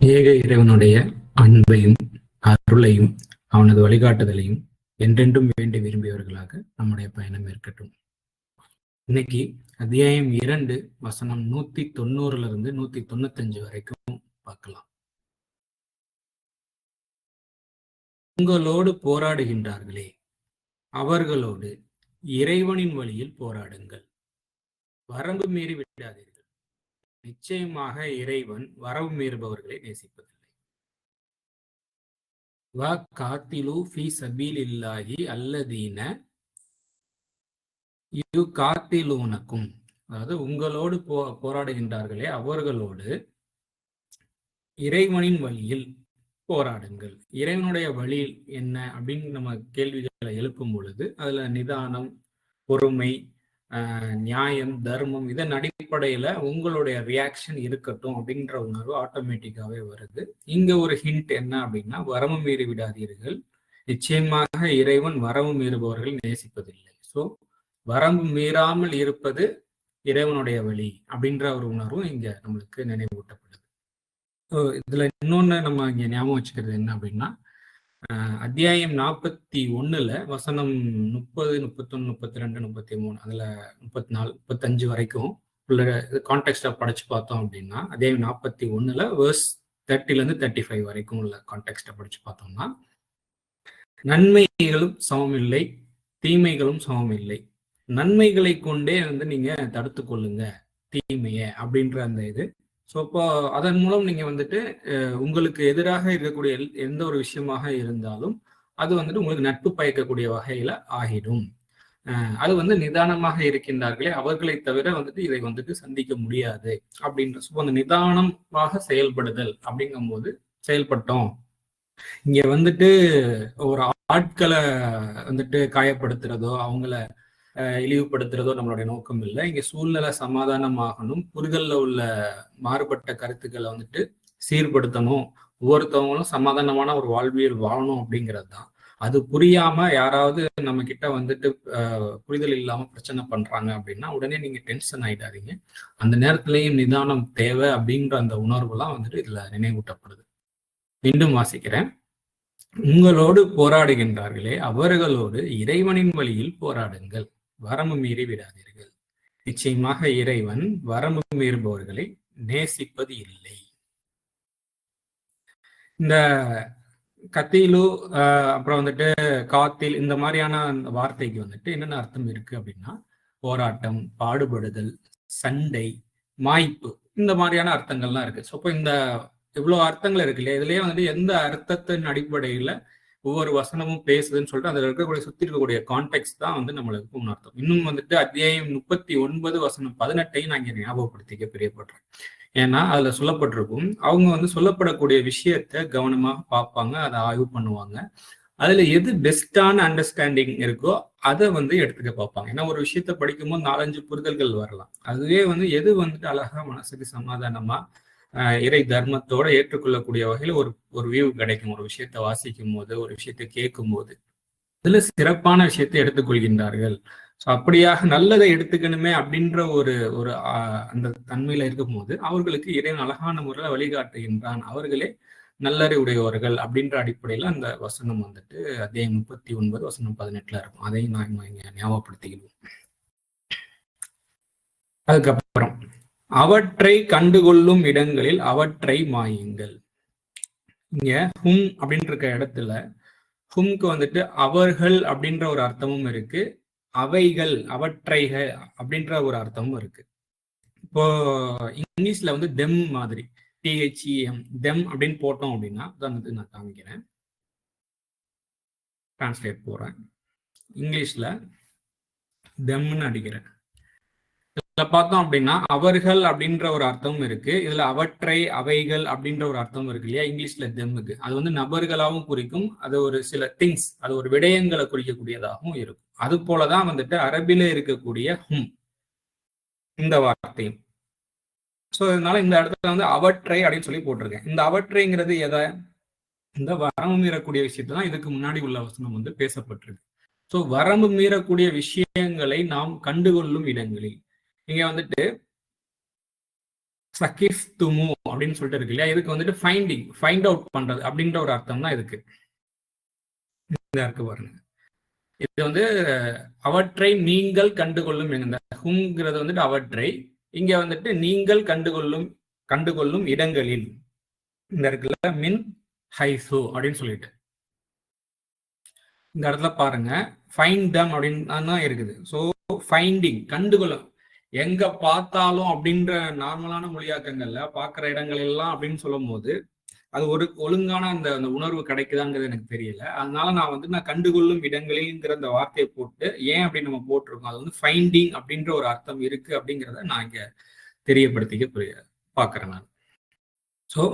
ஏக இறைவனுடைய அன்பையும் அருளையும் அவனது வழிகாட்டுதலையும் என்றென்றும் வேண்டி விரும்பியவர்களாக நம்முடைய பயணம் இருக்கட்டும். இன்னைக்கு அத்தியாயம் இரண்டு வசனம் நூத்தி தொண்ணூறுல இருந்து நூத்தி தொண்ணூத்தஞ்சு வரைக்கும் பார்க்கலாம். உங்களோடு போராடுகின்றார்களே அவர்களோடு இறைவனின் வழியில் போராடுங்கள். வரம்பு மீறி விடாதீர்கள். நிச்சயமாக இறைவன் வரவு மீறுபவர்களை நேசிப்பதில்லை. வ காத்திலு ஃபி சபீல் இல்லாஹி அல்லதீன யு காத்திலூனக்கும். அதாவது உங்களோடு போ போராடுகின்றார்களே அவர்களோடு இறைவனின் வழியில் போராடுங்கள். இறைவனுடைய வழி என்ன? அப்படின்னு நம்ம கேள்விகளை எழுப்பும் பொழுது அதுல நிதானம் பொறுமை நியாயம் தர்மம் இதன் அடிப்படையில உங்களுடைய ரியாக்ஷன் இருக்கட்டும் அப்படின்ற உணர்வு ஆட்டோமேட்டிக்காவே வருது. இங்க ஒரு ஹிண்ட் என்ன அப்படின்னா வரமும் மீறி விடாதீர்கள். நிச்சயமாக இறைவன் வரமும் மீறுபவர்கள் நேசிப்பதில்லை. ஸோ வரம்பு மீறாமல் இருப்பது இறைவனுடைய வழி அப்படின்ற ஒரு உணர்வும் இங்க நம்மளுக்கு நினைவூட்டப்படுது. இதுல இன்னொன்னு நம்ம இங்க ஞாபகம் வச்சுக்கிறது என்ன அப்படின்னா அத்தியாயம் நாற்பத்தி ஒண்ணுல வசனம் முப்பது முப்பத்தொன்னு முப்பத்தி ரெண்டு முப்பத்தி மூணு அதுல முப்பத்தி நாலு முப்பத்தஞ்சு வரைக்கும் உள்ள கான்டெக்டா படிச்சு பார்த்தோம் அப்படின்னா அத்தியாயம் நாற்பத்தி ஒண்ணுல வேர்ஸ் தேர்ட்டில இருந்து தேர்ட்டி ஃபைவ் வரைக்கும் உள்ள கான்டெக்டா படிச்சு பார்த்தோம்னா நன்மைகளும் சமம் இல்லை தீமைகளும் சமம் இல்லை நன்மைகளை கொண்டே வந்து நீங்க தடுத்து கொள்ளுங்க தீமைய அப்படின்ற அந்த இது. ஸோ இப்போ அதன் மூலம் நீங்க வந்துட்டு உங்களுக்கு எதிராக இருக்கக்கூடிய எந்த ஒரு விஷயமாக இருந்தாலும் அது வந்துட்டு உங்களுக்கு நட்பு பயக்கக்கூடிய வகையில ஆகிடும். அது வந்து நிதானமாக இருக்கின்றார்களே அவர்களை தவிர வந்துட்டு இதை வந்துட்டு சந்திக்க முடியாது. அப்படின்ற ஸோ அந்த நிதானமாக செயல்படுதல் அப்படிங்கும்போது செயல்பட்டோம். இங்க வந்துட்டு ஒரு ஆட்களை வந்துட்டு காயப்படுத்துறதோ அவங்கள இழிவுபடுத்துறதோ நம்மளுடைய நோக்கம் இல்லை. இங்க சூழ்நிலை சமாதானமாகணும். புரிதல்ல உள்ள மாறுபட்ட கருத்துக்களை வந்துட்டு சீர்படுத்தணும். ஒவ்வொருத்தவங்களும் சமாதானமான ஒரு வாழ்வியல் வாழணும் அப்படிங்கிறது தான். அது புரியாம யாராவது நம்ம கிட்ட வந்துட்டு புரிதல் இல்லாம பிரச்சனை பண்றாங்க அப்படின்னா உடனே நீங்க டென்ஷன் ஆயிடாதீங்க. அந்த நேரத்திலையும் நிதானம் தேவை அப்படின்ற அந்த உணர்வுலாம் வந்துட்டு இதுல நினைவூட்டப்படுது. மீண்டும் வாசிக்கிறேன். உங்களோடு போராடுகின்றார்களே அவர்களோடு இறைவனின் வழியில் போராடுங்கள். வரம்பு மீறி விடாதீர்கள். நிச்சயமாக இறைவன் வரம்பு மீறுபவர்களை நேசிப்பது இல்லை. இந்த கத்திலு அப்புறம் வந்துட்டு காத்தில் இந்த மாதிரியான வார்த்தைக்கு வந்துட்டு என்னென்ன அர்த்தம் இருக்கு அப்படின்னா போராட்டம் பாடுபடுதல் சண்டை மாய்ப்பு இந்த மாதிரியான அர்த்தங்கள்லாம் இருக்கு. ஸோ இப்போ இந்த இவ்வளவு அர்த்தங்கள் இருக்கு இல்லையா? இதுலயே வந்துட்டு எந்த அர்த்தத்தின் அடிப்படையில ஒவ்வொரு வசனமும் பேசுதுன்னு சொல்லிட்டு அதில் இருக்கக்கூடிய சுத்தி இருக்கக்கூடிய கான்டெக்ட் தான் வந்து நம்மளுக்கு உணர்த்தம். இன்னும் வந்துட்டு அத்தியாயம் முப்பத்தி ஒன்பது வசனம் பதினெட்டையும் நான் இங்கே ஞாபகப்படுத்திக்க பிரியப்படுறேன். ஏன்னா அதுல சொல்லப்பட்டிருக்கும். அவங்க வந்து சொல்லப்படக்கூடிய விஷயத்த கவனமாக பார்ப்பாங்க அதை ஆய்வு பண்ணுவாங்க. அதுல எது பெஸ்டான அண்டர்ஸ்டாண்டிங் இருக்கோ அதை வந்து எடுத்துக்க பார்ப்பாங்க. ஏன்னா ஒரு விஷயத்த படிக்கும்போது நாலஞ்சு புரிதல்கள் வரலாம். அதுவே வந்து எது வந்துட்டு அழகா மனசுக்கு சமாதானமா இறை தர்மத்தோட ஏற்றுக்கொள்ளக்கூடிய வகையில் ஒரு ஒரு வியூ கிடைக்கும். ஒரு விஷயத்தை வாசிக்கும் போது ஒரு விஷயத்தை கேட்கும் போது இதுல சிறப்பான விஷயத்தை எடுத்துக்கொள்கின்றார்கள் ஸோ அப்படியாக நல்லதை எடுத்துக்கணுமே அப்படின்ற ஒரு ஒரு அந்த தன்மையில இருக்கும் போது அவர்களுக்கு இறைவன் அழகான முறையில் வழிகாட்டுகின்றான். அவர்களே நல்லறி உடையவர்கள் அப்படின்ற அடிப்படையில அந்த வசனம் வந்துட்டு அதே முப்பத்தி ஒன்பது வசனம் பதினெட்டுல இருக்கும். அதையும் நான் இங்க ஞாபகப்படுத்திக்கணும் அதுக்கப்புறம் அவற்றை கண்டுகொள்ளும் இடங்களில் அவற்றை மாயுங்கள். இங்க ஹும் அப்படின்ற இருக்க இடத்துல ஹும்க்கு வந்துட்டு அவர்கள் அப்படின்ற ஒரு அர்த்தமும் இருக்கு. அவைகள் அவற்றைகள் அப்படின்ற ஒரு அர்த்தமும் இருக்கு. இப்போ இங்கிலீஷ்ல வந்து தெம் மாதிரி டிஹெச்இஎம் தெம் அப்படின்னு போட்டோம் அப்படின்னா உதாரணத்துக்கு நான் காமிக்கிறேன். டிரான்ஸ்லேட் போறேன். இங்கிலீஷ்ல தெம்னு அடிக்கிறேன். இதுல பார்த்தோம் அப்படின்னா அவர்கள் அப்படின்ற ஒரு அர்த்தமும் இருக்கு. இதுல அவற்றை அவைகள் அப்படின்ற ஒரு அர்த்தமும் இருக்கு இல்லையா? இங்கிலீஷ்ல தெம்முக்கு அது வந்து நபர்களாகவும் குறிக்கும் அது ஒரு சில திங்ஸ் அது ஒரு விடயங்களை குறிக்கக்கூடியதாகவும் இருக்கும். அது போலதான் வந்துட்டு அரபில இருக்கக்கூடிய ஹும் இந்த வார்த்தையும். ஸோ இதனால இந்த இடத்துல வந்து அவற்றை அப்படின்னு சொல்லி போட்டிருக்கேன். இந்த அவற்றைங்கிறது எதை? இந்த வரம்பு மீறக்கூடிய விஷயத்தான் தான் இதுக்கு முன்னாடி உள்ள வசனம் வந்து பேசப்பட்டிருக்கு. ஸோ வரம்பு மீறக்கூடிய விஷயங்களை நாம் கண்டுகொள்ளும் இடங்களில் இங்க வந்துட்டு சகிஃப் துமு அப்படின்னு சொல்லிட்டு இருக்கு இல்லையா? இதுக்கு வந்துட்டு ஃபைண்டிங் ஃபைண்ட் அவுட் பண்றது அப்படின்ற ஒரு அர்த்தம் தான் இதுக்கு. இந்த இருக்கு பாருங்க. இது வந்து அவற்றை நீங்கள் கண்டுகொள்ளும் இந்த ஹுங்கிறது வந்துட்டு அவற்றை இங்க வந்துட்டு நீங்கள் கண்டுகொள்ளும் கண்டுகொள்ளும் இடங்களில். இந்த இருக்குல்ல மின் ஹைசு அப்படின்னு சொல்லிட்டு. இந்த இடத்துல பாருங்க. ஃபைண்ட் தம் அப்படின்னு தான் இருக்குது. ஸோ ஃபைண்டிங் கண்டுகொள்ளும். எங்க பார்த்தாலும் அப்படின்ற நார்மலான மொழியாக்கங்கள்ல பார்க்குற இடங்கள் எல்லாம் அப்படின்னு சொல்லும் போது அது ஒரு ஒழுங்கான அந்த அந்த உணர்வு கிடைக்குதாங்கிறது எனக்கு தெரியல. அதனால நான் வந்து நான் கண்டுகொள்ளும் இடங்களில்ங்கிற அந்த வார்த்தையை போட்டு ஏன் அப்படி நம்ம போட்டிருக்கோம்? அது வந்து ஃபைண்டிங் அப்படின்ற ஒரு அர்த்தம் இருக்கு அப்படிங்கிறத நான் இங்க தெரியப்படுத்திக்க புரிய பாக்குறேன் நான். ஸோ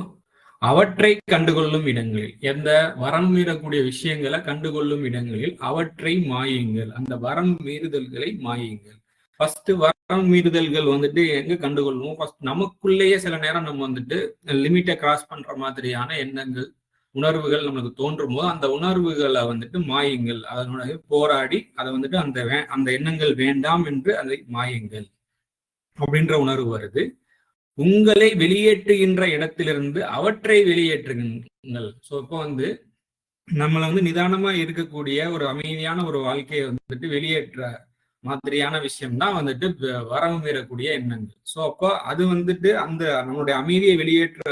அவற்றை கண்டுகொள்ளும் இடங்களில் எந்த வரம் மீறக்கூடிய விஷயங்களை கண்டுகொள்ளும் இடங்களில் அவற்றை மாயுங்கள். அந்த வரம் மீறுதல்களை மாயுங்கள். ஃபர்ஸ்ட் வரம் மீறுதல்கள் வந்துட்டு எங்க கண்டுகொள்வோம்? ஃபர்ஸ்ட் நமக்குள்ளேயே சில நேரம் நம்ம வந்துட்டு லிமிட்டை கிராஸ் பண்ற மாதிரியான எண்ணங்கள் உணர்வுகள் நம்மளுக்கு தோன்றும் போது அந்த உணர்வுகளை வந்துட்டு மாயுங்கள். அதனுடைய போராடி அதை வந்துட்டு அந்த வே அந்த எண்ணங்கள் வேண்டாம் என்று அதை மாயுங்கள் அப்படின்ற உணர்வு வருது. உங்களை வெளியேற்றுகின்ற இடத்திலிருந்து அவற்றை வெளியேற்றுங்கள். ஸோ இப்போ வந்து நம்மளை வந்து நிதானமா இருக்கக்கூடிய ஒரு அமைதியான ஒரு வாழ்க்கையை வந்துட்டு வெளியேற்ற மாதிரியான விஷயம் தான் வந்துட்டு வரவு மீறக்கூடிய எண்ணங்கள். ஸோ அப்போ அது வந்துட்டு அந்த நம்மளுடைய அமைதியை வெளியேற்ற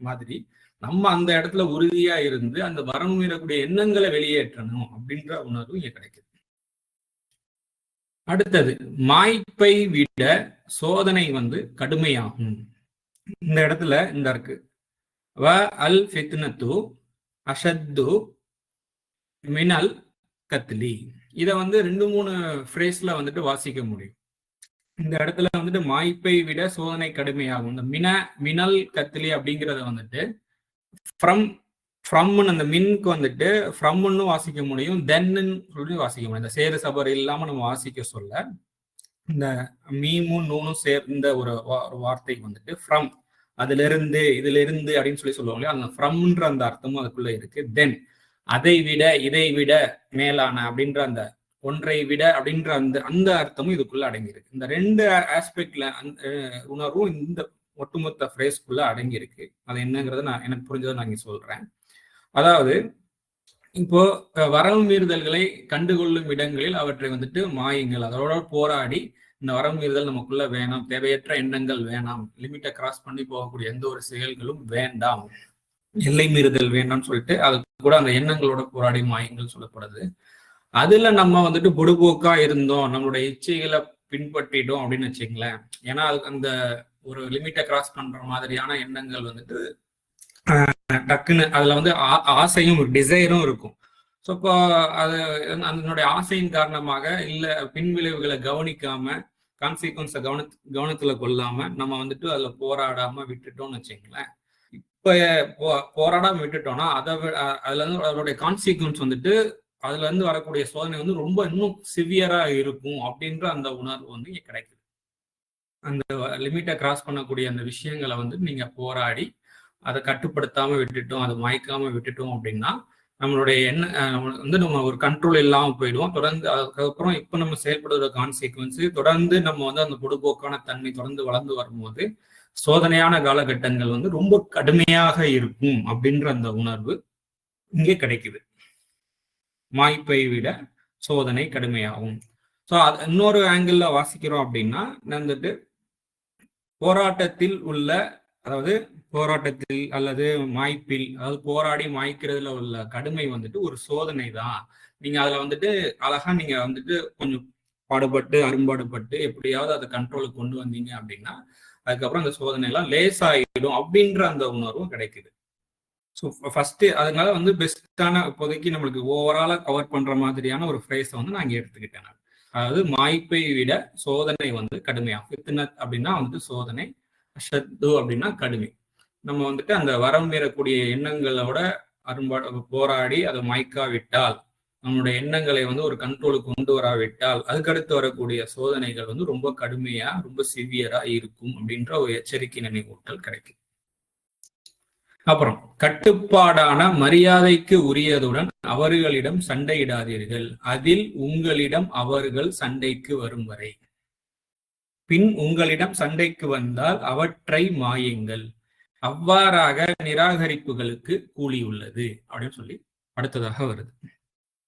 மாதிரி நம்ம அந்த இடத்துல உறுதியா இருந்து அந்த வரவு மீறக்கூடிய எண்ணங்களை வெளியேற்றணும் அப்படின்ற உணர்வு இங்க கிடைக்குது. அடுத்தது மாய்ப்பை விட சோதனை வந்து கடுமையாகும். இந்த இடத்துல இந்த இருக்கு. வ அல் ஃபித்னத்து அஷத்து மினல் கத்லி. இதை வந்து ரெண்டு மூணு ஃப்ரேஸ்ல வந்துட்டு வாசிக்க முடியும். இந்த இடத்துல வந்துட்டு மாய்ப்பை விட சோதனை கடுமையாகும். இந்த மின மினல் கத்திலி அப்படிங்கிறத வந்துட்டு ஃப்ரம் ஃப்ரம்னு அந்த மின்க்கு வந்துட்டு ஃப்ரம்னு வாசிக்க முடியும். தென்னு சொல்லி வாசிக்க முடியும். இந்த சேரு சபர் இல்லாம நம்ம வாசிக்க சொல்ல இந்த மீமும் நூனும் சேர்ந்த ஒரு வார்த்தைக்கு வந்துட்டு ஃப்ரம் அதுல இருந்து இதுல இருந்து அப்படின்னு சொல்லி சொல்லுவாங்க அந்த ஃப்ரம்ன்ற அந்த அர்த்தமும் அதுக்குள்ள இருக்கு. தென் அதை விட இதை விட மேலான அப்படின்ற அந்த ஒன்றை விட அப்படின்ற அந்த அந்த அர்த்தமும் இதுக்குள்ள அடங்கியிருக்கு. இந்த ரெண்டு ஆஸ்பெக்ட்ல உணர்வும் இந்த ஒட்டுமொத்த ஃப்ரேஸ்க்குள்ள அடங்கியிருக்கு. அது என்னங்கிறத நான் எனக்கு புரிஞ்சதை நான் இங்கே சொல்றேன். அதாவது இப்போ வரவு மீறுதல்களை கண்டுகொள்ளும் இடங்களில் அவற்றை வந்துட்டு மாயுங்கள். அதோட போராடி இந்த வரவு மீறுதல் நமக்குள்ள வேணாம். தேவையற்ற எண்ணங்கள் வேணாம். லிமிட்டை கிராஸ் பண்ணி போகக்கூடிய எந்த ஒரு செயல்களும் வேண்டாம். எல்லை மீறுதல் வேண்டாம்னு சொல்லிட்டு அது கூட அந்த எண்ணங்களோட போராடி மாயங்கள் சொல்லப்படுது. அதுல நம்ம வந்துட்டு பொடுபோக்கா இருந்தோம் நம்மளுடைய இச்சைகளை பின்பற்றிட்டோம் அப்படின்னு வச்சுங்களேன் ஏன்னா அந்த ஒரு லிமிட்டை கிராஸ் பண்ற மாதிரியான எண்ணங்கள் வந்துட்டு டக்குன்னு அதுல வந்து ஆசையும் டிசைரும் இருக்கும். ஸோ இப்போ அது அதனுடைய ஆசையின் காரணமாக இல்லை பின்விளைவுகளை கவனிக்காம கான்சிக்வன்ஸை கவன கவனத்துல கொள்ளாம நம்ம வந்துட்டு அதுல போராடாம விட்டுட்டோம்னு வச்சுங்களேன் இப்ப போராடாம விட்டுட்டோம்னா அதை அதுல இருந்து அதனுடைய கான்சிக்வன்ஸ் வந்துட்டு அதுல இருந்து வரக்கூடிய சோதனை வந்து ரொம்ப இன்னும் சிவியரா இருக்கும் அப்படின்ற அந்த உணர்வு வந்து இங்க கிடைக்குது. அந்த லிமிட்டை கிராஸ் பண்ணக்கூடிய அந்த விஷயங்களை வந்து நீங்க போராடி அதை கட்டுப்படுத்தாம விட்டுட்டோம் அதை மயக்காம விட்டுட்டோம் அப்படின்னா நம்மளுடைய என்ன வந்து நம்ம ஒரு கண்ட்ரோல் இல்லாமல் போயிடுவோம். தொடர்ந்து அதுக்கப்புறம் இப்போ நம்ம செயல்படுற கான்சிக்வன்ஸ் தொடர்ந்து நம்ம வந்து அந்த பொடுபோக்கான தன்மை தொடர்ந்து வளர்ந்து வரும்போது சோதனையான காலகட்டங்கள் வந்து ரொம்ப கடுமையாக இருக்கும் அப்படின்ற அந்த உணர்வு இங்கே கிடைக்குது. மாய்ப்பை விட சோதனை கடுமையாகும். ஸோ அது இன்னொரு ஆங்கிள் வாசிக்கிறோம் அப்படின்னா வந்துட்டு போராட்டத்தில் உள்ள அதாவது போராட்டத்தில் அல்லது மாய்ப்பில் அதாவது போராடி மாய்க்கிறதுல உள்ள கடுமை வந்துட்டு ஒரு சோதனை தான். நீங்க அதுல வந்துட்டு அழகா நீங்க வந்துட்டு கொஞ்சம் பாடுபட்டு அரும்பாடுபட்டு எப்படியாவது அதை கண்ட்ரோலுக்கு கொண்டு வந்தீங்க அப்படின்னா அதுக்கப்புறம் அந்த சோதனை எல்லாம் லேசாயிடும் அப்படின்ற அந்த உணர்வும் கிடைக்குது. ஸோ ஃபர்ஸ்ட் அதனால வந்து பெஸ்டான இப்போதைக்கு நம்மளுக்கு ஓவராலா கவர் பண்ற மாதிரியான ஒரு ஃப்ரேஸை வந்து நான் இங்கே எடுத்துக்கிட்டேன் அதாவது மாய்ப்பை விட சோதனை வந்து கடுமையாக ஃபித்னத் அப்படின்னா வந்துட்டு சோதனை ஷத்து அப்படின்னா கடுமை. நம்ம வந்துட்டு அந்த வரம் மீறக்கூடிய எண்ணங்களோட அரும்பாடு போராடி அதை மாய்க்காவிட்டால் நம்மளுடைய எண்ணங்களை வந்து ஒரு கண்ட்ரோலுக்கு கொண்டு வராவிட்டால் அதுக்கடுத்து வரக்கூடிய சோதனைகள் வந்து ரொம்ப கடுமையா ரொம்ப சிவியரா இருக்கும் அப்படின்ற ஒரு எச்சரிக்கை நினைவூட்டல் கிடைக்கும். அப்புறம் கட்டுப்பாடான மரியாதைக்கு உரியதுடன் அவர்களிடம் சண்டையிடாதீர்கள். அதில் உங்களிடம் அவர்கள் சண்டைக்கு வரும் வரை. பின் உங்களிடம் சண்டைக்கு வந்தால் அவற்றை மாயுங்கள். அவ்வாறாக நிராகரிப்புகளுக்கு கூலி உள்ளது அப்படின்னு சொல்லி அடுத்ததாக வருது.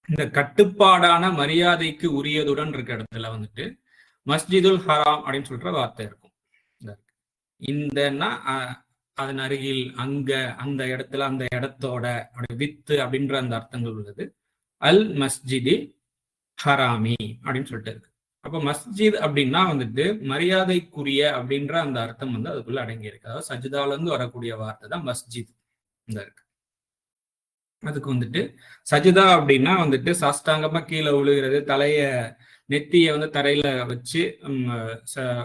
இந்த கட்டுப்பாடான மரியாதைக்கு உரியதுடன் இருக்க இடத்துல வந்துட்டு மஸ்ஜிதுல் ஹராம் அப்படின்னு சொல்ற வார்த்தை இருக்கும். இந்தன்னா அதன் அருகில் அங்க அந்த இடத்துல அந்த இடத்தோட வித்து அப்படின்ற அந்த அர்த்தங்கள் உள்ளது. அல் மஸ்ஜிதி ஹராமி அப்படின்னு சொல்லிட்டு இருக்கு. அப்ப மஸ்ஜித் அப்படின்னா வந்துட்டு மரியாதைக்குரிய அப்படின்ற அந்த அர்த்தம் வந்து அதுக்குள்ள அடங்கி இருக்கு அதாவது சஜிதால இருந்து வரக்கூடிய வார்த்தை தான் மஸ்ஜித். இந்த இருக்கு. அதுக்கு வந்துட்டு சஜிதா அப்படின்னா வந்துட்டு சாஷ்டாங்கமா கீழே விழுகிறது தலைய நெத்தியை வந்து தரையில வச்சு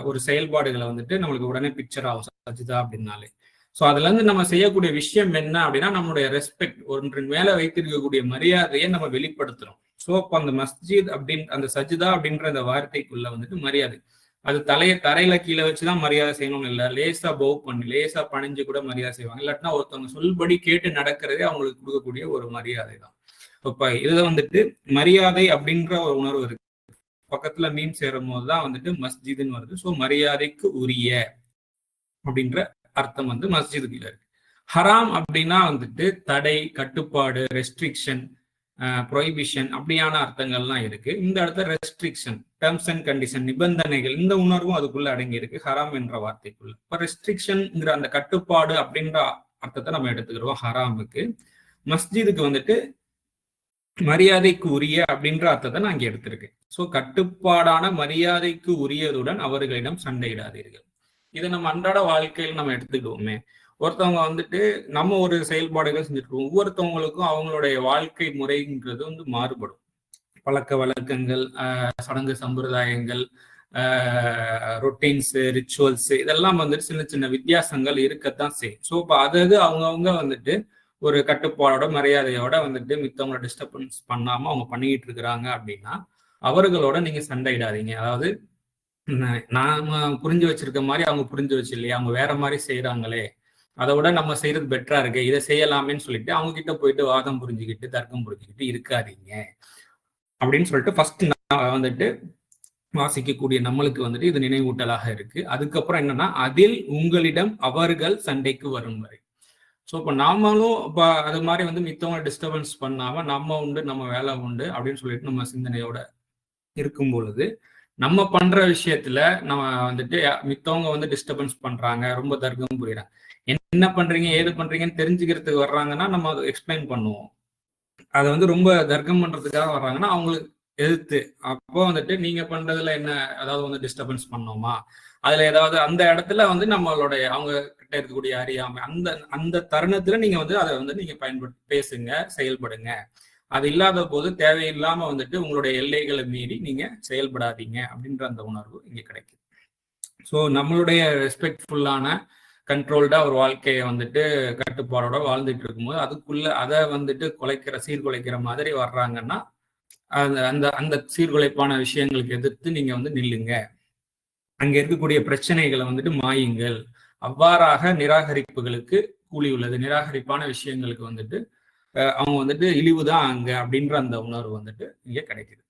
ஒரு செயல்பாடுகளை வந்துட்டு நம்மளுக்கு உடனே பிக்சர் ஆகும் சஜிதா அப்படின்னாலே. ஸோ அதுல இருந்து நம்ம செய்யக்கூடிய விஷயம் என்ன அப்படின்னா நம்மளுடைய ரெஸ்பெக்ட் ஒன்றின் மேல வைத்திருக்கக்கூடிய மரியாதையை நம்ம வெளிப்படுத்துறோம். ஸோ அப்போ அந்த மஸ்ஜித் அப்படின்னு அந்த சஜிதா அப்படின்ற அந்த வார்த்தைக்குள்ள வந்துட்டு மரியாதை. அது தலையை தரையில கீழே வச்சுதான் மரியாதை செய்யணும்னு இல்லை. லேசா பவு பண்ணி லேசா பணிஞ்சு கூட மரியாதை செய்வாங்க. இல்லாட்டினா ஒருத்தவங்க சொல்படி கேட்டு நடக்கிறதே அவங்களுக்கு கொடுக்கக்கூடிய ஒரு மரியாதை தான். இப்ப இதுல வந்துட்டு மரியாதை அப்படின்ற ஒரு உணர்வு இருக்கு. பக்கத்துல மீன் சேரும் போதுதான் வந்துட்டு மஸ்ஜிதுன்னு வருது. ஸோ மரியாதைக்கு உரிய அப்படின்ற அர்த்தம் வந்து மஸ்ஜிது கீழே இருக்கு. ஹராம் அப்படின்னா வந்துட்டு தடை கட்டுப்பாடு ரெஸ்ட்ரிக்ஷன் ப்ரொஹிபிஷன் அப்படியான அர்த்தங்கள்லாம் இருக்கு. இந்த இடத்துல ரெஸ்ட்ரிக்ஷன் டேர்ம்ஸ் அண்ட் கண்டிஷன் நிபந்தனைகள் இந்த உணர்வும் அதுக்குள்ள அடங்கி இருக்கு ஹராம் என்ற வார்த்தைக்குள்ள. இப்போ ரெஸ்ட்ரிக்ஷன்ங்கிற அந்த கட்டுப்பாடு அப்படின்ற அர்த்தத்தை நம்ம எடுத்துக்கிறோம். ஹராமுக்கு. மஸ்ஜிதுக்கு வந்துட்டு மரியாதைக்கு உரிய அப்படின்ற அர்த்தத்தை நான் இங்கே எடுத்திருக்கேன் ஸோ கட்டுப்பாடான மரியாதைக்கு உரியதுடன் அவர்களிடம் சண்டையிடாதீர்கள். இதை நம்ம அன்றாட வாழ்க்கையில் நம்ம எடுத்துக்குவோமே ஒருத்தவங்க வந்துட்டு நம்ம ஒரு செயல்பாடுகள் செஞ்சுட்டு ஒவ்வொருத்தவங்களுக்கும் அவங்களுடைய வாழ்க்கை முறைங்கிறது வந்து மாறுபடும். பழக்க வழக்கங்கள் சடங்கு சம்பிரதாயங்கள் ரொட்டீன்ஸு ரிச்சுவல்ஸு இதெல்லாம் வந்துட்டு சின்ன சின்ன வித்தியாசங்கள் இருக்கத்தான் செய்யும். ஸோ இப்போ அதாவது அவங்கவுங்க வந்துட்டு ஒரு கட்டுப்பாடோட மரியாதையோட வந்துட்டு மித்தவங்கள டிஸ்டர்பன்ஸ் பண்ணாமல் அவங்க பண்ணிக்கிட்டு இருக்கிறாங்க அப்படின்னா அவர்களோட நீங்கள் சண்டையிடாதீங்க. அதாவது நாம புரிஞ்சு வச்சிருக்க மாதிரி அவங்க புரிஞ்சு வச்சு இல்லையா? அவங்க வேற மாதிரி செய்யறாங்களே அதை விட நம்ம செய்யறது பெட்டரா இருக்கு இதை செய்யலாமேன்னு சொல்லிட்டு அவங்க கிட்ட போயிட்டு வாதம் புரிஞ்சுக்கிட்டு தர்க்கம் புரிஞ்சுக்கிட்டு இருக்காதீங்க. அப்படின்னு சொல்லிட்டு ஃபர்ஸ்ட் நான் வந்துட்டு வாசிக்கக்கூடிய நம்மளுக்கு வந்துட்டு இது நினைவூட்டலாக இருக்கு. அதுக்கப்புறம் என்னன்னா அதில் உங்களிடம் அவர்கள் சண்டைக்கு வரும் வரை. ஸோ இப்போ நாமளும் இப்போ அது மாதிரி வந்து மித்தவங்க டிஸ்டர்பன்ஸ் பண்ணாம நம்ம உண்டு நம்ம வேலை உண்டு அப்படின்னு சொல்லிட்டு நம்ம சிந்தனையோட இருக்கும் பொழுது நம்ம பண்ற விஷயத்துல நம்ம வந்துட்டு மித்தவங்க வந்து டிஸ்டர்பன்ஸ் பண்றாங்க ரொம்ப தர்க்கம் புரியுறாங்க. என்ன பண்றீங்க ஏது பண்றீங்கன்னு தெரிஞ்சுக்கிறதுக்கு வர்றாங்கன்னா நம்ம அதை எக்ஸ்பிளைன் பண்ணுவோம். அதை வந்து ரொம்ப தர்க்கம் பண்றதுக்காக வர்றாங்கன்னா அவங்களுக்கு எதிர்த்து. அப்போ வந்துட்டு நீங்க பண்றதுல என்ன ஏதாவது வந்து டிஸ்டர்பன்ஸ் பண்ணோமா? அதுல ஏதாவது அந்த இடத்துல வந்து நம்மளுடைய அவங்க கிட்ட இருக்கக்கூடிய அறியாமை அந்த அந்த தருணத்துல நீங்க வந்து அதை வந்து நீங்க பயன்படுத்தி பேசுங்க செயல்படுங்க. அது இல்லாத போது தேவையில்லாம வந்துட்டு உங்களுடைய எல்லைகளை மீறி நீங்க செயல்படாதீங்க அப்படின்ற அந்த உணர்வு இங்க கிடைக்கும் ஸோ நம்மளுடைய ரெஸ்பெக்ட்ஃபுல்லான கண்ட்ரோல்டா ஒரு வாழ்க்கையை வந்துட்டு கட்டுப்பாடோட வாழ்ந்துட்டு இருக்கும்போது அதுக்குள்ள அதை வந்துட்டு குலைக்கிற சீர்குலைக்கிற மாதிரி வர்றாங்கன்னா அந்த அந்த அந்த சீர்குலைப்பான விஷயங்களுக்கு எதிர்த்து நீங்க வந்து நில்லுங்க. அங்க இருக்கக்கூடிய பிரச்சனைகளை வந்துட்டு மாயுங்கள். அவ்வாறாக நிராகரிப்புகளுக்கு கூலி உள்ளது. நிராகரிப்பான விஷயங்களுக்கு வந்துட்டு அவங்க வந்துட்டு இழிவு தான் அங்க அப்படின்ற அந்த உணர்வு வந்துட்டு இங்க கிடைக்குது.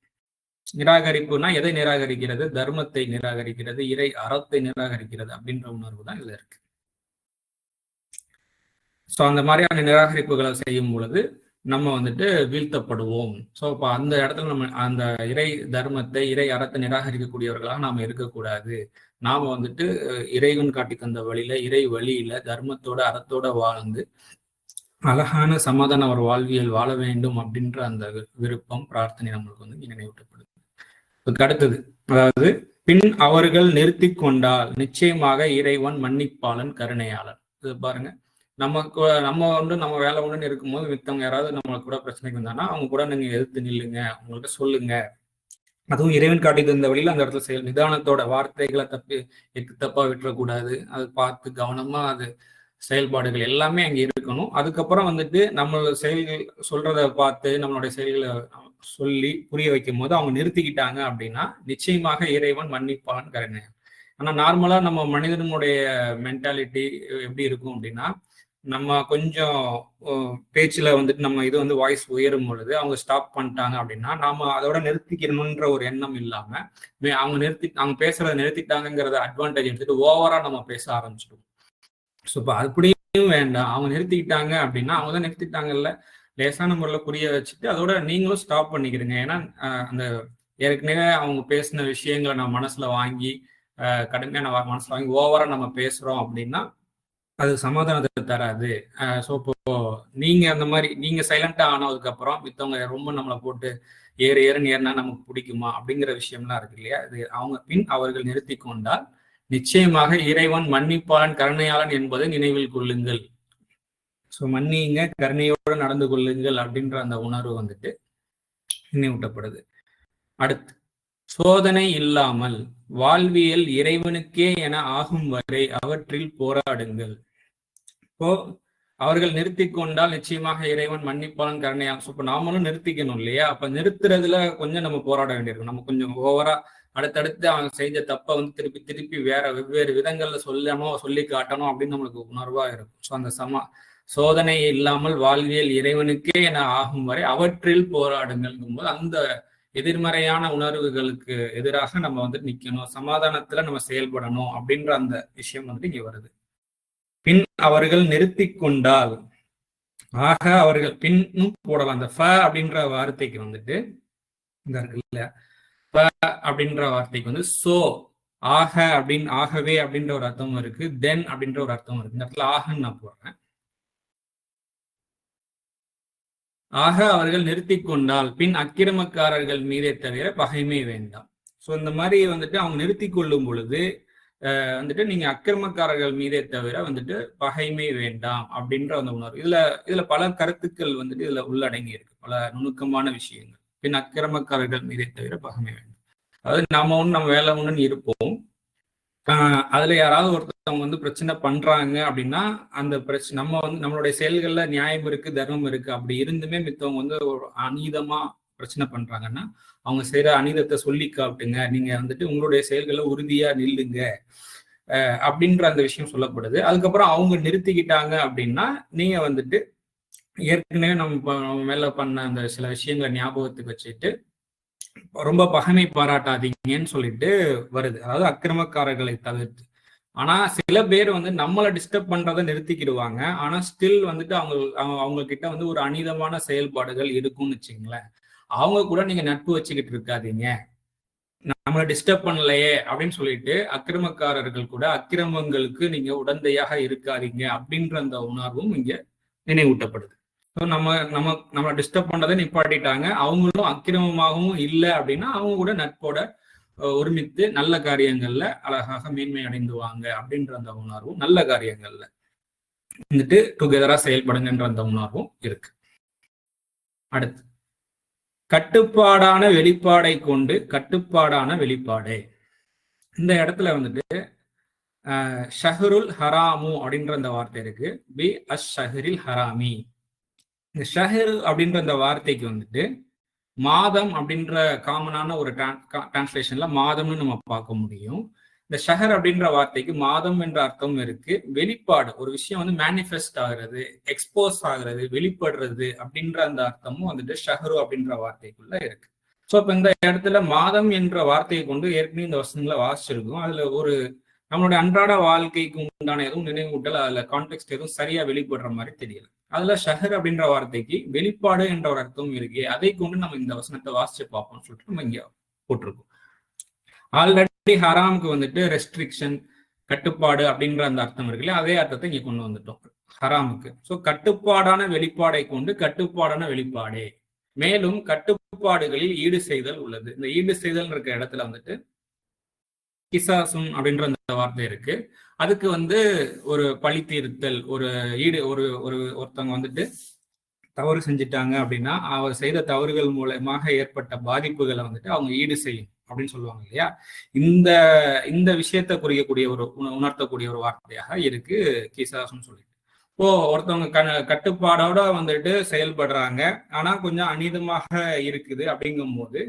நிராகரிப்புனா எதை நிராகரிக்கிறது? தர்மத்தை நிராகரிக்கிறது இறை அறத்தை நிராகரிக்கிறது அப்படின்ற உணர்வு தான் இதுல இருக்கு. ஸோ அந்த மாதிரியான நிராகரிப்புகளை செய்யும் பொழுது நம்ம வந்துட்டு வீழ்த்தப்படுவோம். ஸோ இப்போ அந்த இடத்துல நம்ம அந்த இறை தர்மத்தை இறை அறத்தை நிராகரிக்கக்கூடியவர்களாக நாம் இருக்கக்கூடாது. நாம் வந்துட்டு இறைவன் காட்டி தந்த வழியில இறை வழியில தர்மத்தோட அறத்தோட வாழ்ந்து அழகான சமாதான ஒரு வாழ்வியல் வாழ வேண்டும் அப்படின்ற அந்த விருப்பம் பிரார்த்தனை நம்மளுக்கு வந்து நினைவூட்டப்படுது. அடுத்தது அதாவது பின் அவர்கள் நிறுத்தி கொண்டால் நிச்சயமாக இறைவன் மன்னிப்பாளன் கருணையாளன். இது பாருங்க. நம்ம நம்ம வந்து நம்ம வேலை ஒன்றுன்னு இருக்கும்போது மித்தவங்க யாராவது நம்மளுக்கு கூட பிரச்சனைக்கு வந்தாங்கன்னா அவங்க கூட நீங்க எதிர்த்து நில்லுங்க அவங்கள்ட்ட சொல்லுங்க. அதுவும் இறைவன் காட்டி தந்த வழியில் அந்த இடத்துல செயல் நிதானத்தோட வார்த்தைகளை தப்பி எக்கு தப்பா விட்டுறக்கூடாது. அது பார்த்து கவனமா அது செயல்பாடுகள் எல்லாமே அங்கே இருக்கணும். அதுக்கப்புறம் வந்துட்டு நம்ம செயல்கள் சொல்றத பார்த்து நம்மளுடைய செயல்களை சொல்லி புரிய வைக்கும் போது அவங்க நிறுத்திக்கிட்டாங்க அப்படின்னா நிச்சயமாக இறைவன் மன்னிப்பான் கருணை. ஆனா நார்மலா நம்ம மனிதனுடைய மென்டாலிட்டி எப்படி இருக்கும் அப்படின்னா நம்ம கொஞ்சம் பேச்சுல வந்துட்டு நம்ம இது வந்து வாய்ஸ் உயரும் பொழுது அவங்க ஸ்டாப் பண்ணிட்டாங்க அப்படின்னா நாம அதோட நிறுத்திக்கணுன்ற ஒரு எண்ணம் இல்லாம அவங்க நிறுத்தி அவங்க பேசுறத நிறுத்திட்டாங்கிறத அட்வான்டேஜ் எடுத்துட்டு ஓவரா நம்ம பேச ஆரம்பிச்சிடும் ஸோ இப்போ அப்படியும் வேண்டாம். அவங்க நிறுத்திக்கிட்டாங்க அப்படின்னா அவங்க தான் நிறுத்திட்டாங்கல்ல. லேசான முறையில் புரிய வச்சுட்டு அதோட நீங்களும் ஸ்டாப் பண்ணிக்கிறீங்க. ஏன்னா அந்த ஏற்கனவே அவங்க பேசின விஷயங்களை நம்ம மனசுல வாங்கி கடுமையான மனசுல வாங்கி ஓவரா நம்ம பேசுறோம் அப்படின்னா அது சமாதானத்தை தராது. ஸோ இப்போ நீங்க அந்த மாதிரி நீங்க சைலண்டா ஆனதுக்கு அப்புறம் மித்தவங்க ரொம்ப நம்மளை போட்டு ஏறு ஏறுன்னு ஏறினா நமக்கு பிடிக்குமா? அப்படிங்கிற விஷயம்லாம் இருக்கு இல்லையா? அது அவங்க பின் அவர்கள் நிறுத்தி கொண்டால் நிச்சயமாக இறைவன் மன்னிப்பாளன் கருணையாளன் என்பதை நினைவில் கொள்ளுங்கள். ஸோ மன்னிங்க கருணையோடு நடந்து கொள்ளுங்கள் அப்படின்ற அந்த உணர்வு வந்துட்டு நினைவூட்டப்படுது. அடுத்து சோதனை இல்லாமல் வாழ்வியல் இறைவனுக்கே என ஆகும் வரை அவற்றில் போராடுங்கள். இப்போ அவர்கள் நிறுத்தி கொண்டால் நிச்சயமாக இறைவன் மன்னிப்பாளன் கருணையாக இப்போ நாமளும் நிறுத்திக்கணும் இல்லையா? அப்ப நிறுத்துறதுல கொஞ்சம் நம்ம போராட வேண்டியிருக்கும். நம்ம கொஞ்சம் ஓவரா அடுத்தடுத்து அவங்க செஞ்ச தப்ப வந்து திருப்பி திருப்பி வேற வெவ்வேறு விதங்கள்ல சொல்லணும் சொல்லி காட்டணும் அப்படின்னு நம்மளுக்கு உணர்வா இருக்கும். ஸோ அந்த சம சோதனை இல்லாமல் வாழ்வியல் இறைவனுக்கே என ஆகும் வரை அவற்றில் போராடுங்கள்ங்கும் போது அந்த எதிர்மறையான உணர்வுகளுக்கு எதிராக நம்ம வந்து நிக்கணும். சமாதானத்துல நம்ம செயல்படணும் அப்படின்ற அந்த விஷயம் வந்துட்டு இங்க வருது. பின் அவர்கள் நிறுத்தி கொண்டால். ஆக அவர்கள் பின்னும் போடலாம். அந்த ஃப அப்படின்ற வார்த்தைக்கு வந்துட்டு இந்த இருக்குல்ல ப அப்படின்ற வார்த்தைக்கு வந்து சோ ஆக அப்படின்னு ஆகவே அப்படின்ற ஒரு அர்த்தம் இருக்கு. தென் அப்படின்ற ஒரு அர்த்தம் இருக்கு. இந்த இடத்துல ஆகன்னு நான் போடுறேன். ஆக அவர்கள் நிறுத்தி கொண்டால் பின் அக்கிரமக்காரர்கள் மீதே தவிர பகைமை வேண்டாம். ஸோ இந்த மாதிரி வந்துட்டு அவங்க நிறுத்தி கொள்ளும் பொழுது வந்துட்டு நீங்க அக்கிரமக்காரர்கள் மீதே தவிர வந்துட்டு பகைமை வேண்டாம் அப்படின்ற அந்த உணர்வு. இதுல இதுல பல கருத்துக்கள் வந்துட்டு இதுல உள்ளடங்கி இருக்கு. பல நுணுக்கமான விஷயங்கள். பின் அக்கிரமக்காரர்கள் மீதே தவிர பகைமை வேண்டாம். அதாவது நாம ஒன்று நம்ம வேலை ஒன்றுன்னு இருப்போம். அதுல யாராவது ஒருத்தவங்க வந்து பிரச்சனை பண்றாங்க அப்படின்னா அந்த பிரச்சனை நம்ம வந்து நம்மளுடைய செயல்கள்ல நியாயம் இருக்கு தர்மம் இருக்கு. அப்படி இருந்துமே மித்தவங்க வந்து ஒரு அநீதமா பிரச்சனை பண்றாங்கன்னா அவங்க செய்யற அநீதத்தை சொல்லி காட்டுங்க. நீங்க வந்துட்டு உங்களுடைய செயல்களை உறுதியா நில்லுங்க. அப்படின்ற அந்த விஷயம் சொல்லப்படுது. அதுக்கப்புறம் அவங்க நிறுத்திக்கிட்டாங்க அப்படின்னா நீங்க வந்துட்டு ஏற்கனவே நம்ம நம்ம மேல பண்ண அந்த சில விஷயங்களை ஞாபகத்துக்கு வச்சுட்டு ரொம்ப பகமை பாராட்டாதீங்கன்னு சொல்லிட்டு வருது. அதாவது அக்கிரமக்காரர்களை தவிர்த்து. ஆனா சில பேர் வந்து நம்மளை டிஸ்டர்ப் பண்றதை நிறுத்திக்கிடுவாங்க. ஆனா ஸ்டில் வந்துட்டு அவங்க அவங்க கிட்ட வந்து ஒரு அநீதமான செயல்பாடுகள் இருக்கும்னு வச்சுங்களேன் அவங்க கூட நீங்க நட்பு வச்சுக்கிட்டு இருக்காதீங்க. நம்மளை டிஸ்டர்ப் பண்ணலையே அப்படின்னு சொல்லிட்டு அக்கிரமக்காரர்கள் கூட அக்கிரமங்களுக்கு நீங்க உடந்தையாக இருக்காதீங்க அப்படின்ற அந்த உணர்வும் இங்க நினைவூட்டப்படுது. ஸோ நம்ம நம்ம நம்மளை டிஸ்டர்ப் பண்ணதை நிப்பாட்டிட்டாங்க. அவங்களும் அக்கிரமமாகவும் இல்லை அப்படின்னா அவங்க கூட நட்போட ஒருமித்து நல்ல காரியங்கள்ல அழகாக மேன்மை அடைந்துவாங்க அப்படின்ற அந்த உணர்வும் நல்ல காரியங்கள்ல வந்துட்டு டுகெதரா செயல்படுங்கன்ற அந்த உணர்வும் இருக்கு. அடுத்து. கட்டுப்பாடான வெளிப்பாடை கொண்டு கட்டுப்பாடான வெளிப்பாடு. இந்த இடத்துல வந்துட்டு ஷஹருல் ஹராமு அப்படின்ற அந்த வார்த்தை இருக்கு. பி அஷ் ஷஹரில் ஹராமி. இந்த ஷஹர் அப்படின்ற அந்த வார்த்தைக்கு வந்துட்டு மாதம் அப்படின்ற காமனான ஒரு டிரான்ஸ்லேஷன்ல மாதம்னு நம்ம பார்க்க முடியும். இந்த ஷஹர் அப்படின்ற வார்த்தைக்கு மாதம் என்ற அர்த்தம் இருக்கு. வெளிப்பாடு ஒரு விஷயம் வந்து மேனிஃபெஸ்ட் ஆகுறது எக்ஸ்போஸ் ஆகுறது வெளிப்படுறது அப்படின்ற அந்த அர்த்தமும் வந்துட்டு ஷஹரு அப்படின்ற வார்த்தைக்குள்ள இருக்கு. ஸோ இப்போ இந்த இடத்துல மாதம் என்ற வார்த்தையை கொண்டு ஏற்கனவே இந்த வசனங்களை வாசிச்சிருக்கோம். அதுல ஒரு நம்மளுடைய அன்றாட வாழ்க்கைக்கு உண்டான எதுவும் நினைவூட்டல் அதுல கான்டெக்ட் எதுவும் சரியா வெளிப்படுற மாதிரி தெரியல. அதுல ஷஹர் அப்படின்ற வார்த்தைக்கு வெளிப்பாடு என்ற ஒரு அர்த்தம் இருக்கு அதை கொண்டு நம்ம இந்த வசனத்தை வாசிச்சு பார்ப்போம்னு சொல்லிட்டு நம்ம இங்க போட்டிருக்கோம். ஆல்ரெடி ஹராமுக்கு வந்துட்டு ரெஸ்ட்ரிக்ஷன் கட்டுப்பாடு அப்படின்ற அந்த அர்த்தம் இருக்குல்ல அதே அர்த்தத்தை இங்க கொண்டு வந்துட்டோம். ஹராமுக்கு. ஸோ கட்டுப்பாடான வெளிப்பாடை கொண்டு கட்டுப்பாடான வெளிப்பாடே. மேலும் கட்டுப்பாடுகளில் ஈடு செய்தல் உள்ளது. இந்த ஈடு செய்தல் இருக்கிற இடத்துல வந்துட்டு கிசாசும் அப்படின்ற அந்த வார்த்தை இருக்கு. அதுக்கு வந்து ஒரு பழி தீர்த்தல் ஒரு ஈடு ஒரு ஒரு ஒருத்தவங்க வந்துட்டு தவறு செஞ்சிட்டாங்க அப்படின்னா அவர் செய்த தவறுகள் மூலமாக ஏற்பட்ட பாதிப்புகளை வந்துட்டு அவங்க ஈடு செய்யும். அப்படின்னு சொல்லுவாங்க இல்லையா? இந்த இந்த விஷயத்த குறிக்கக்கூடிய ஒரு உணர்த்தக்கூடிய ஒரு வார்த்தையாக இருக்கு கிசாசுன்னு சொல்லிட்டு. இப்போ ஒருத்தவங்க க கட்டுப்பாடோட வந்துட்டு செயல்படுறாங்க. ஆனா கொஞ்சம் அநீதமாக இருக்குது அப்படிங்கும் போது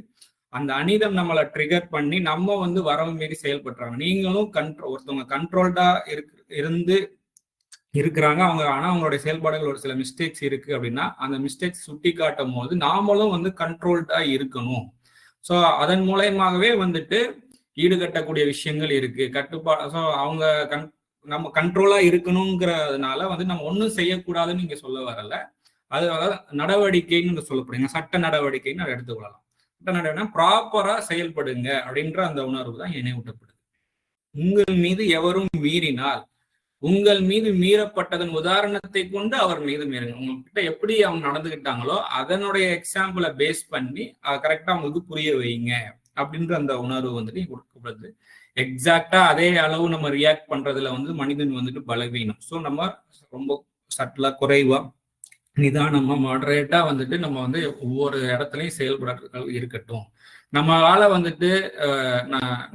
அந்த அநீதம் நம்மளை ட்ரிகர் பண்ணி நம்ம வந்து வரவு மீறி செயல்படுறாங்க. நீங்களும் கண்ட்ரோ ஒருத்தவங்க கண்ட்ரோல்டா இருந்து இருக்கிறாங்க. அவங்க ஆனா அவங்களுடைய செயல்பாடுகள் ஒரு சில மிஸ்டேக்ஸ் இருக்கு அப்படின்னா அந்த மிஸ்டேக்ஸ் சுட்டி காட்டும் போது நாமளும் வந்து கண்ட்ரோல்டா இருக்கணும். ஸோ அதன் மூலயமாகவே வந்துட்டு ஈடுகட்டக்கூடிய விஷயங்கள் இருக்கு. கட்டுப்பாடு ஸோ அவங்க கண் நம்ம கண்ட்ரோலா இருக்கணுங்கிறதுனால வந்து நம்ம ஒன்றும் செய்யக்கூடாதுன்னு நீங்க சொல்ல வரல. அது நடவடிக்கைன்னு சொல்லப்படுங்க. சட்ட நடவடிக்கைன்னு அதை எடுத்துக்கொள்ளலாம் சட்ட நடவடிக்கை ப்ராப்பரா செயல்படுங்க அப்படின்ற அந்த உணர்வு தான் நினைவூட்டப்படுது உங்கள் மீது எவரும் மீறினால் உங்கள் மீது மீறப்பட்டதன் உதாரணத்தை கொண்டு அவர் மீது மீறுங்க உங்ககிட்ட எப்படி அவங்க நடந்துகிட்டாங்களோ அதனுடைய எக்ஸாம்பிளை பேஸ் பண்ணி கரெக்டா அவங்களுக்கு புரிய வைங்க அப்படின்ற அந்த உணர்வு வந்துட்டு கொடுக்கப்படுது. எக்ஸாக்டா அதே அளவு நம்ம ரியாக்ட் பண்றதுல வந்து மனிதன் வந்துட்டு பலவீனம். ஸோ நம்ம ரொம்ப சட்டலா குறைவா நிதானமா மாடரேட்டா வந்துட்டு நம்ம வந்து ஒவ்வொரு இடத்துலையும் செயல்பட இருக்கட்டும். நம்மளால வந்துட்டு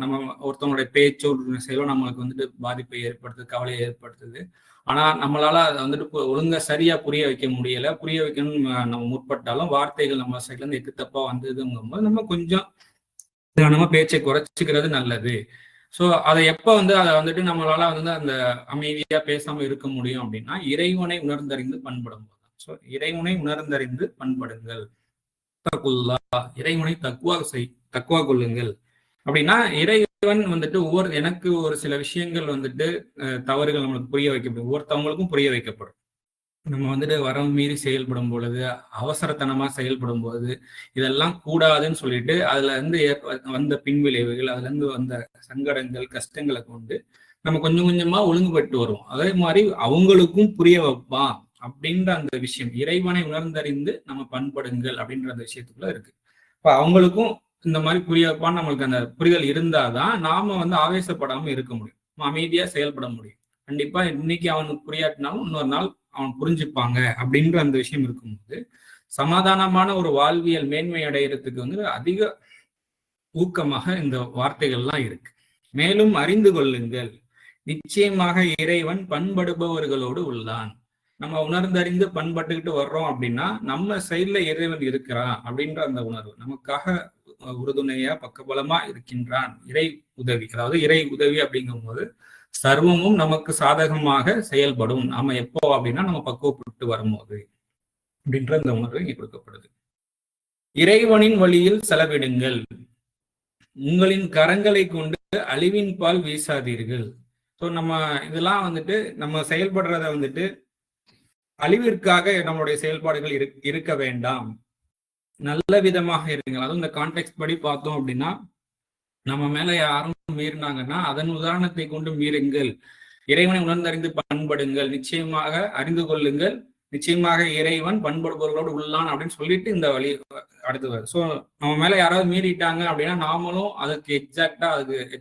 நம்ம ஒருத்தவங்களுடைய பேச்சோ செயலோ நம்மளுக்கு வந்துட்டு பாதிப்பை ஏற்படுத்துது கவலையை ஏற்படுத்துது. ஆனா நம்மளால அதை வந்துட்டு ஒழுங்கா சரியா புரிய வைக்க முடியல. புரிய வைக்கணும்னு நம்ம முற்பட்டாலும் வார்த்தைகள் நம்ம சைட்ல இருந்து எக்கு தப்பா வந்ததுங்கும்போது நம்ம கொஞ்சம் நம்ம பேச்சை குறைச்சிக்கிறது நல்லது. ஸோ அதை எப்போ வந்து அதை வந்துட்டு நம்மளால வந்து அந்த அமைதியா பேசாம இருக்க முடியும் அப்படின்னா இறைவனை உணர்ந்தறிந்து பண்படும் போது ஸோ இறைவனை உணர்ந்தறிந்து பண்படுங்கள். தக்குல்லா இறைவனை தக்குவா செய் தக்குவா கொள்ளுங்கள். அப்படின்னா இறைவன் வந்துட்டு ஒவ்வொரு எனக்கு ஒரு சில விஷயங்கள் வந்துட்டு தவறுகள் நம்மளுக்கு புரிய வைக்கப்படும். ஒவ்வொருத்தவங்களுக்கும் புரிய வைக்கப்படும். நம்ம வந்துட்டு வரவு மீறி செயல்படும் பொழுது அவசரத்தனமா செயல்படும் போது இதெல்லாம் கூடாதுன்னு சொல்லிட்டு அதுல இருந்து வந்த பின்விளைவுகள் அதுல இருந்து வந்த சங்கடங்கள் கஷ்டங்களை கொண்டு நம்ம கொஞ்சம் கொஞ்சமா ஒழுங்குபட்டு வருவோம். அதே மாதிரி அவங்களுக்கும் புரிய வைப்பான் அப்படின்ற அந்த விஷயம். இறைவனை உணர்ந்தறிந்து நம்ம பண்படுங்கள் அப்படின்ற அந்த விஷயத்துக்குள்ள இருக்கு. இப்ப அவங்களுக்கும் இந்த மாதிரி புரியப்பான்னு நம்மளுக்கு அந்த புரிதல் இருந்தாதான் நாம வந்து ஆவேசப்படாம இருக்க முடியும். அமைதியா செயல்பட முடியும். கண்டிப்பா இன்னைக்கு அவனுக்கு புரியாட்டினாலும் இன்னொரு நாள் அவன் புரிஞ்சுப்பாங்க அப்படின்ற அந்த விஷயம் இருக்கும்போது சமாதானமான ஒரு வாழ்வியல் மேன்மை அடைகிறதுக்கு வந்து அதிக ஊக்கமாக இந்த வார்த்தைகள்லாம் இருக்கு. மேலும் அறிந்து கொள்ளுங்கள். நிச்சயமாக இறைவன் பண்படுபவர்களோடு உள்ளான். நம்ம உணர்ந்தறிந்து பண்பட்டுக்கிட்டு வர்றோம் அப்படின்னா நம்ம சைட்ல இறைவன் இருக்கிறான் அப்படின்ற அந்த உணர்வு. நமக்காக உறுதுணையா பக்கபலமா இருக்கின்றான் இறை உதவி. அதாவது இறை உதவி அப்படிங்கும் போது சர்வமும் நமக்கு சாதகமாக செயல்படும். நாம எப்போ அப்படின்னா நம்ம பக்குவப்பட்டு வரும்போது அப்படின்ற அந்த உணர்வு இங்க கொடுக்கப்படுது. இறைவனின் வழியில் செலவிடுங்கள். உங்களின் கரங்களை கொண்டு அழிவின் பால் வீசாதீர்கள். ஸோ நம்ம இதெல்லாம் வந்துட்டு நம்ம செயல்படுறத வந்துட்டு அழிவிற்காக நம்மளுடைய செயல்பாடுகள் இருக்க வேண்டாம். நல்ல விதமாக இருங்கள். அதுவும் இந்த கான்டெக்ட் படி பார்த்தோம் அப்படின்னா நம்ம மேல யாரும் மீறினாங்கன்னா அதன் உதாரணத்தை கொண்டு மீறுங்கள். இறைவனை உணர்ந்தறிந்து பண்படுங்கள். நிச்சயமாக அறிந்து கொள்ளுங்கள். நிச்சயமாக இறைவன் பண்படுபவர்களோடு உள்ளான் அப்படின்னு சொல்லிட்டு இந்த வழி அடுத்து ஸோ நம்ம மேல யாராவது மீறிட்டாங்க அப்படின்னா நாமளும் அதுக்கு எக்ஸாக்டா அதுக்கு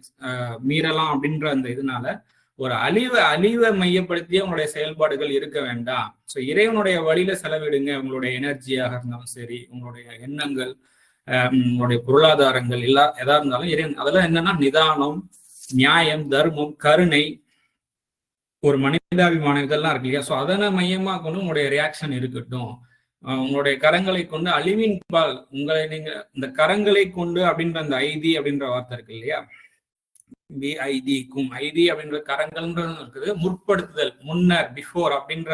மீறலாம் அப்படின்ற அந்த இதனால ஒரு அழிவை அழிவை மையப்படுத்திய உங்களுடைய செயல்பாடுகள் இருக்க வேண்டாம். ஸோ இறைவனுடைய வழியில செலவிடுங்க. உங்களுடைய எனர்ஜியாக இருந்தாலும் சரி உங்களுடைய எண்ணங்கள் உங்களுடைய பொருளாதாரங்கள் எல்லா எதா இருந்தாலும் இறைவன் அதெல்லாம் என்னன்னா நிதானம் நியாயம் தர்மம் கருணை ஒரு மனிதாபிமானம் இதெல்லாம் இருக்கு இல்லையா? ஸோ அதனை மையமாக கொண்டு உங்களுடைய ரியாக்ஷன் இருக்கட்டும். உங்களுடைய கரங்களை கொண்டு அழிவின் பால் உங்களை நீங்க இந்த கரங்களை கொண்டு அப்படின்ற அந்த ஐதி அப்படின்ற வார்த்தை இருக்கு இல்லையா? பி ஐதிக்கும் ஐதி அப்படின்ற கரங்கள்ன்றது இருக்குது. முற்படுத்துதல் முன்னர் பிஃபோர் அப்படின்ற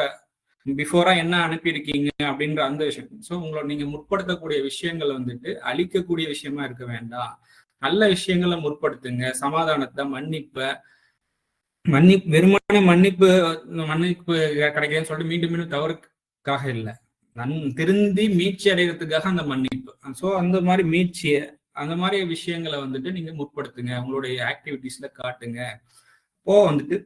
பிஃபோரா என்ன அனுப்பியிருக்கீங்க அப்படின்ற அந்த விஷயம். ஸோ உங்களை நீங்க முற்படுத்தக்கூடிய விஷயங்கள் வந்துட்டு அழிக்கக்கூடிய விஷயமா இருக்க வேண்டாம். நல்ல விஷயங்களை முற்படுத்துங்க. சமாதானத்தை மன்னிப்ப மன்னிப்பு வெறுமனே மன்னிப்பு மன்னிப்பு கிடைக்கிறேன்னு சொல்லிட்டு மீண்டும் மீண்டும் தவறுக்காக இல்லை. நன் திருந்தி மீட்சி அடைகிறதுக்காக அந்த மன்னிப்பு. ஸோ அந்த மாதிரி மீட்சியை அந்த மாதிரி விஷயங்களை வந்துட்டு நீங்க முற்படுத்துங்க. உங்களுடைய ஆக்டிவிட்டிஸ்ல காட்டுங்க. இப்போ வந்துட்டு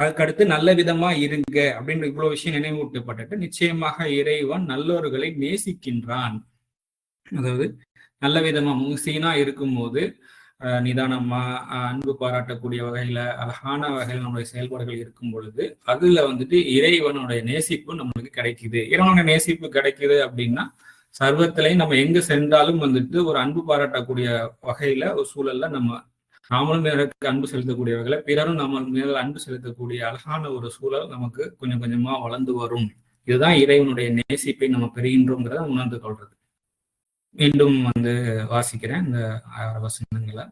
அதுக்கடுத்து நல்ல விதமா இருங்க அப்படின்ற இவ்வளவு விஷயம் நினைவூட்டப்பட்டுட்டு நிச்சயமாக இறைவன் நல்லவர்களை நேசிக்கின்றான். அதாவது நல்ல விதமா முசீனா இருக்கும்போது நிதானமா அன்பு பாராட்டக்கூடிய வகையில அழகான வகையில் நம்முடைய செயல்பாடுகள் இருக்கும் பொழுது அதுல வந்துட்டு இறைவனுடைய நேசிப்பு நம்மளுக்கு கிடைக்குது. இறைவனுடைய நேசிப்பு கிடைக்குது அப்படின்னா சர்வத்திலையும் நம்ம எங்க சென்றாலும் வந்துட்டு ஒரு அன்பு பாராட்டக்கூடிய வகையில ஒரு சூழல்ல நம்ம நாமளும் பிறருக்கு அன்பு செலுத்தக்கூடிய வகையில பிறரும் நம்ம மேல அன்பு செலுத்தக்கூடிய அழகான ஒரு சூழல் நமக்கு கொஞ்சம் கொஞ்சமா வளர்ந்து வரும். இதுதான் இறைவனுடைய நேசிப்பை நம்ம பெறுகின்றோங்கிறத உணர்ந்து கொள்றது. மீண்டும் வந்து வாசிக்கிறேன் இந்த ஆறு வசனங்களை.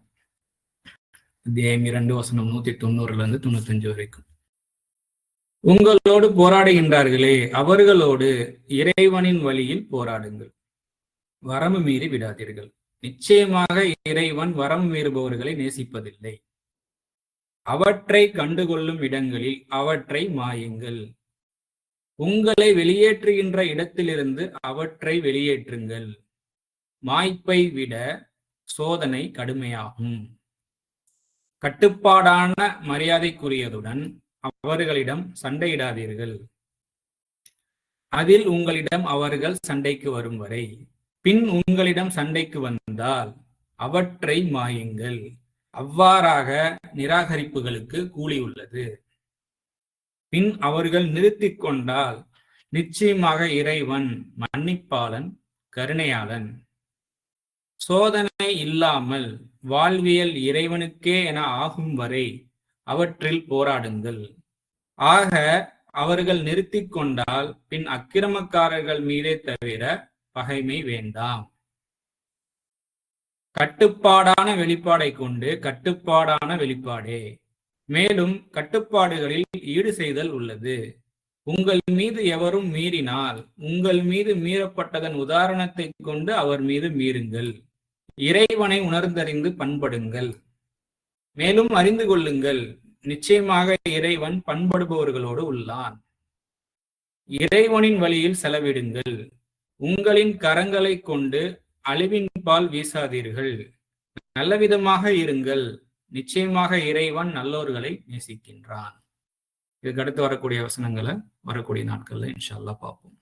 அத்தியாயம் இரண்டு வசனம் நூத்தி தொண்ணூறுல இருந்து தொண்ணூத்தஞ்சு வரைக்கும். உங்களோடு போராடுகின்றார்களே அவர்களோடு இறைவனின் வழியில் போராடுங்கள். வரம்பு மீறி விடாதீர்கள். நிச்சயமாக இறைவன் வரம்பு மீறுபவர்களை நேசிப்பதில்லை. அவற்றை கண்டுகொள்ளும் இடங்களில் அவற்றை மாயுங்கள். உங்களை வெளியேற்றுகின்ற இடத்திலிருந்து அவற்றை வெளியேற்றுங்கள். மாய்ப்பை விட சோதனை கடுமையாகும். கட்டுப்பாடான மரியாதைக்குரியதுடன் அவர்களிடம் சண்டையிடாதீர்கள். அதில் உங்களிடம் அவர்கள் சண்டைக்கு வரும் வரை பின் உங்களிடம் சண்டைக்கு வந்தால் அவற்றை மாயுங்கள். அவ்வாறாக நிராகரிப்புகளுக்கு கூலி உள்ளது பின் அவர்கள் நிறுத்தி கொண்டால் நிச்சயமாக இறைவன் மன்னிப்பாளன் கருணையாளன். சோதனை இல்லாமல் வாழ்வியல் இறைவனுக்கே என ஆகும் வரை அவற்றில் போராடுங்கள். ஆக அவர்கள் நிறுத்திக் கொண்டால் பின் அக்கிரமக்காரர்கள் மீதே தவிர பகைமை வேண்டாம். கட்டுப்பாடான வெளிப்பாடை கொண்டு கட்டுப்பாடான வெளிப்பாடே. மேலும் கட்டுப்பாடுகளில் ஈடு செய்தல் உள்ளது. உங்கள் மீது எவரும் மீறினால் உங்கள் மீது மீறப்பட்டதன் உதாரணத்தை கொண்டு அவர் மீது மீறுங்கள். இறைவனை உணர்ந்தறிந்து பண்படுங்கள். மேலும் அறிந்து கொள்ளுங்கள். நிச்சயமாக இறைவன் பண்படுபவர்களோடு உள்ளான். இறைவனின் வழியில் செலவிடுங்கள். உங்களின் கரங்களை கொண்டு அழிவின் பால் வீசாதீர்கள். நல்லவிதமாக இருங்கள். நிச்சயமாக இறைவன் நல்லோர்களை நேசிக்கின்றான். இதுக்கு அடுத்து வரக்கூடிய வசனங்களை வரக்கூடிய நாட்கள்ல இன்ஷால்லா பார்ப்போம்.